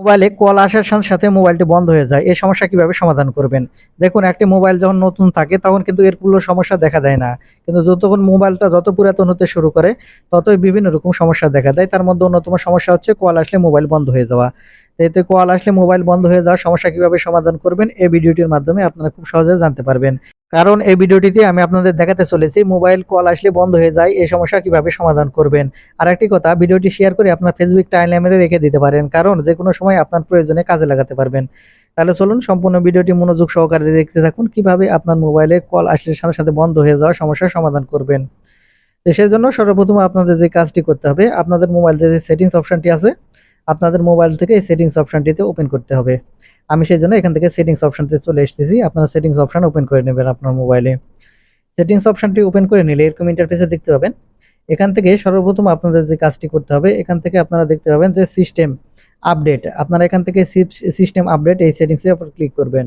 মোবাইলে কল আসার সাথে সাথে মোবাইলটি বন্ধ হয়ে যায়। এই সমস্যা কীভাবে সমাধান করবেন? দেখুন, একটি মোবাইল যখন নতুন থাকে, তখন কিন্তু এর পুরো সমস্যা দেখা দেয় না। কিন্তু যতক্ষণ মোবাইলটা যত পুরাতন হতে শুরু করে, ততই বিভিন্ন রকম সমস্যা দেখা দেয়। তার মধ্যে অন্যতম সমস্যা হচ্ছে, কল আসলে মোবাইল বন্ধ হয়ে যাওয়া। এতে কল আসলে মোবাইল বন্ধ হয়ে যাওয়ার সমস্যা কীভাবে সমাধান করবেন, এই ভিডিওটির মাধ্যমে আপনারা খুব সহজে জানতে পারবেন। কারণ এই ভিডিওটিতে আমি আপনাদের দেখাতে চলেছি, মোবাইল কল আসলে বন্ধ হয়ে যায়, এই সমস্যা কীভাবে সমাধান করবেন। আর একটি কথা, ভিডিওটি শেয়ার করে আপনার ফেসবুক টাইমলাইনে রেখে দিতে পারেন, কারণ যে কোনো সময় আপনার প্রয়োজনে কাজে লাগাতে পারবেন। তাহলে চলুন সম্পূর্ণ ভিডিওটি মনোযোগ সহকারে দেখতে থাকুন, কীভাবে আপনার মোবাইলে কল আসলে সাথে সাথে বন্ধ হয়ে যাওয়ার সমস্যার সমাধান করবেন। সেই জন্য সর্বপ্রথম আপনাদের যে কাজটি করতে হবে, আপনাদের মোবাইল যে সেটিংস অপশনটি আছে আপনাদের মোবাইল থেকে এই সেটিংস অপশনটিতে ওপেন করতে হবে। আমি সেই জন্য এখান থেকে সেটিংস অপশনতে চলে এসেছি। আপনারা সেটিংস অপশন ওপেন করে নেবেন আপনার মোবাইলে সেটিংস অপশনটি ওপেন করে নিলে এরকম ইন্টারফেসে দেখতে পাবেন। এখান থেকে সর্বপ্রথম আপনাদের যে কাজটি করতে হবে, এখান থেকে আপনারা দেখতে পাবেন যে সিস্টেম আপডেট আপনারা এখান থেকে সিস্টেম আপডেট এই সেটিংসে ক্লিক করবেন।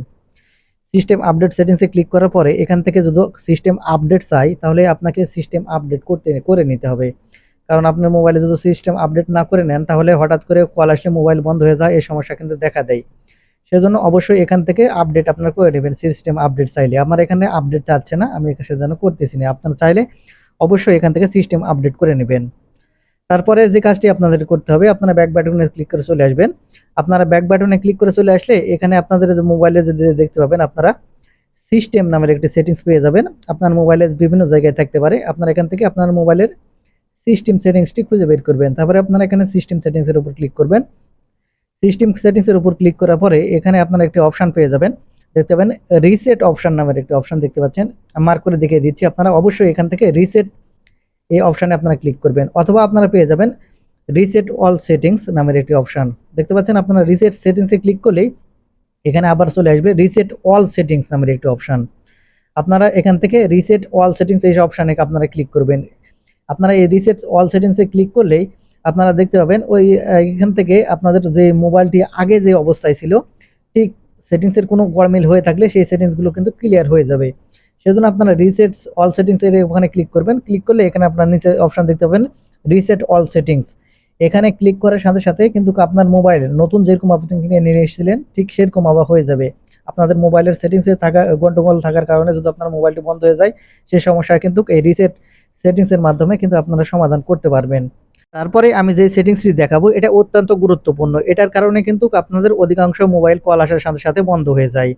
সিস্টেম আপডেট সেটিংসে ক্লিক করার পরে এখান থেকে যদি সিস্টেম আপডেট চাই, তাহলে আপনাকে সিস্টেম আপডেট করতে করে নিতে হবে। কারণ আপনার মোবাইলে যদি সিস্টেম আপডেট না করে নেন, তাহলে হঠাৎ করে কল আসলে মোবাইল বন্ধ হয়ে যায়, এই সমস্যা কিন্তু দেখা দেয়। সেজন্য অবশ্যই এখান থেকে আপডেট আপনার করে নেবেন সিস্টেম আপডেট চাইলে। আমার এখানে আপডেট চাচ্ছে না, আমি সেজন্য করতেছি না। আপনারা চাইলে অবশ্যই এখান থেকে সিস্টেম আপডেট করে নেবেন। তারপরে যে কাজটি আপনাদের করতে হবে, আপনারা ব্যাক বাটনে ক্লিক করে চলে আসবেন। আপনারা ব্যাক বাটনে ক্লিক করে চলে আসলে এখানে আপনাদের মোবাইলে যে দেখতে পাবেন, আপনারা সিস্টেম নামের একটি সেটিংস পেয়ে যাবেন। আপনার মোবাইলে বিভিন্ন জায়গায় থাকতে পারে। আপনারা এখান থেকে আপনার মোবাইলের সিস্টেম সেটিংসটি খুঁজে বের করবেন। তারপরে আপনারা এখানে সিস্টেম সেটিংসের উপর ক্লিক করবেন। সিস্টেম সেটিংসের উপর ক্লিক করার পরে এখানে আপনারা একটি অপশান পেয়ে যাবেন। দেখতে পাবেন রিসেট অপশান নামের একটি অপশান দেখতে পাচ্ছেন। মার্ক করে দেখিয়ে দিচ্ছি, আপনারা অবশ্যই এখান থেকে রিসেট এই অপশানে আপনারা ক্লিক করবেন। অথবা আপনারা পেয়ে যাবেন রিসেট অল সেটিংস নামের একটি অপশান দেখতে পাচ্ছেন, আপনারা রিসেট সেটিংসে ক্লিক করলেই এখানে আবার চলে আসবে রিসেট অল সেটিংস নামের একটি অপশান আপনারা এখান থেকে রিসেট অল সেটিংস এই অপশানে আপনারা ক্লিক করবেন। আপনারা এই রিসেট অল সেটিংসে ক্লিক করলেই আপনারা দেখতে পাবেন ওই এখান থেকে আপনাদের যে মোবাইলটি আগে যে অবস্থায় ছিল, ঠিক সেটিংসের কোনো গরমিল হয়ে থাকলে সেই সেটিংসগুলো কিন্তু ক্লিয়ার হয়ে যাবে। সেজন্য আপনারা রিসেট অল সেটিংস এর ওখানে ক্লিক করবেন। ক্লিক করলে এখানে আপনার নিচে অপশন দেখতে পাবেন রিসেট অল সেটিংস এখানে ক্লিক করার সাথে সাথে কিন্তু আপনার মোবাইল নতুন যেরকম আপনি কিনে নিয়ে এসেছিলেন, ঠিক সেরকম আবার হয়ে যাবে। আপনাদের মোবাইলের সেটিংসে থাকা, গন্ডগোল থাকার কারণে যদি আপনার মোবাইলটি বন্ধ হয়ে যায় সেই সমস্যা কিন্তু এই রিসেট সেটিংসের মাধ্যমে কিন্তু আপনারা সমাধান করতে পারবেন। তারপরে আমি যে সেটিংসটি দেখাবো, এটা অত্যন্ত গুরুত্বপূর্ণ। এটার কারণে কিন্তু আপনাদের অধিকাংশ মোবাইল কল আসার সাথে সাথে বন্ধ হয়ে যায়।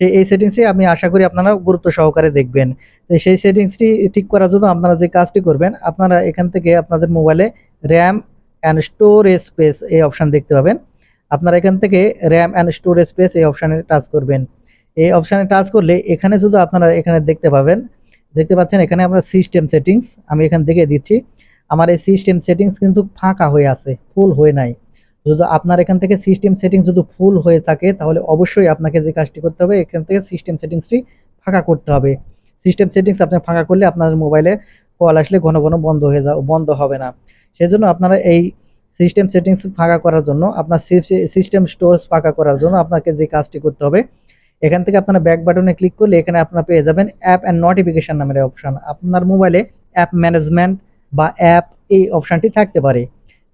সেই এই সেটিংসটি আমি আশা করি আপনারা গুরুত্ব সহকারে দেখবেন। সেই সেটিংসটি ঠিক করার জন্য আপনারা যে কাজটি করবেন, আপনারা এখান থেকে আপনাদের মোবাইলে র্যাম অ্যান্ড স্টোরেজ স্পেস এই অপশান দেখতে পাবেন। আপনারা এখান থেকে র্যাম অ্যান্ড স্টোরেজ স্পেস এই অপশানে টাচ করবেন। এই অপশানে টাচ করলে এখানে শুধু আপনারা এখানে দেখতে পাবেন দেখতে পাচ্ছেন, এখানে আমরা সিস্টেম সেটিংস আমি এখান থেকে দিচ্ছি। আমার এই সিস্টেম সেটিংস কিন্তু ফাঁকা হয়ে আছে ফুল হয়ে নাই। যদি আপনার এখান থেকে সিস্টেম সেটিংস যদি ফুল হয়ে থাকে, তাহলে অবশ্যই আপনাকে যে কাজটি করতে হবে, এখান থেকে সিস্টেম সেটিংসটি ফাঁকা করতে হবে। সিস্টেম সেটিংস আপনি ফাঁকা করলে আপনার মোবাইলে কল আসলে ঘন ঘন বন্ধ হয়ে যাও, বন্ধ হবে না। সেজন্য আপনারা এই সিস্টেম সেটিংস ফাঁকা করার জন্য, আপনার সিস্টেম স্টোরেজ ফাঁকা করার জন্য আপনাকে যে কাজটি করতে হবে এখান থেকে আপনারা ব্যাক বাটনে ক্লিক করলে এখানে আপনারা পেয়ে যাবেন অ্যাপ অ্যান্ড নোটিফিকেশন নামের অপশান আপনার মোবাইলে অ্যাপ ম্যানেজমেন্ট বা অ্যাপ এই অপশানটি থাকতে পারে।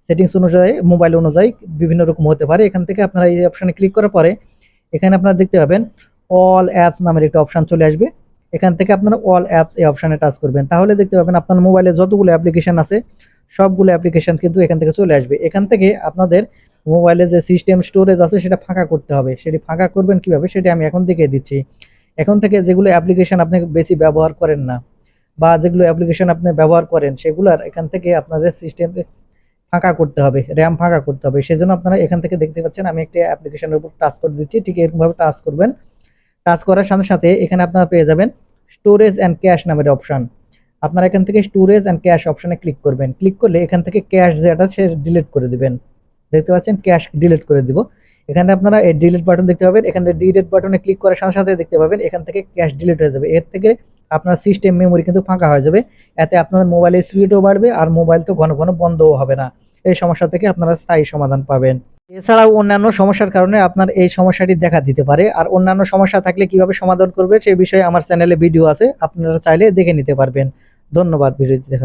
সেটিংস অনুযায়ী মোবাইল অনুযায়ী বিভিন্ন রকম হতে পারে। এখান থেকে আপনারা এই অপশানে ক্লিক করার পরে এখানে আপনারা দেখতে পাবেন অল অ্যাপস নামের একটা অপশান চলে আসবে। এখান থেকে আপনারা অল অ্যাপস এই অপশানে টাচ করবেন। তাহলে দেখতে পাবেন আপনার মোবাইলে যতগুলো অ্যাপ্লিকেশন আছে, সবগুলো অ্যাপ্লিকেশন কিন্তু এখান থেকে চলে আসবে। এখান থেকে আপনাদের মোবাইলে যে সিস্টেম স্টোরেজ আছে, সেটা ফাঁকা করতে হবে। সেটি ফাঁকা করবেন কীভাবে? সেটা আমি এখন দেখিয়ে দিচ্ছি। এখন থেকে যেগুলো অ্যাপ্লিকেশন আপনি বেশি ব্যবহার করেন না, বা যেগুলো অ্যাপ্লিকেশন আপনি ব্যবহার করেন, সেগুলোর এখান থেকে আপনাদের সিস্টেম ফাঁকা করতে হবে র্যাম ফাঁকা করতে হবে। সেজন্য আপনারা এখান থেকে দেখতে পাচ্ছেন, আমি একটি অ্যাপ্লিকেশনের উপর টাচ করে দিচ্ছি। ঠিক এরকমভাবে টাচ করবেন। টাচ করার সাথে সাথে এখানে আপনারা পেয়ে যাবেন স্টোরেজ অ্যান্ড ক্যাশ নামের অপশান আপনারা এখান থেকে স্টোরেজ অ্যান্ড ক্যাশ অপশানে ক্লিক করবেন। ক্লিক করলে এখান থেকে ক্যাশ যেটা, সে ডিলিট করে দিবেন। দেখতে পাচ্ছেন ক্যাশ ডিলিট করে দিব। এখানে আপনারা এই ডিলিট বাটন দেখতে পাবেন, এখানে ডিলিট বাটনে ক্লিক করার সাথে সাথে দেখতে পাবেন, এখান থেকে ক্যাশ ডিলিট হয়ে যাবে। এর থেকে আপনার সিস্টেম মেমোরি কিন্তু ফাঁকা হয়ে যাবে। এতে আপনার মোবাইলের স্পিডও বাড়বে আর মোবাইল তো ঘন ঘন বন্ধও হবে না। এই সমস্যা থেকে আপনারা স্থায়ী সমাধান পাবেন। এছাড়াও অন্যান্য সমস্যার কারণে আপনার এই সমস্যাটি দেখা দিতে পারে। আর অন্যান্য সমস্যা থাকলে কীভাবে সমাধান করবে সেই বিষয়ে আমার চ্যানেলে ভিডিও আছে, আপনারা চাইলে দেখে নিতে পারবেন। ধন্যবাদ ভিডিওটি দেখার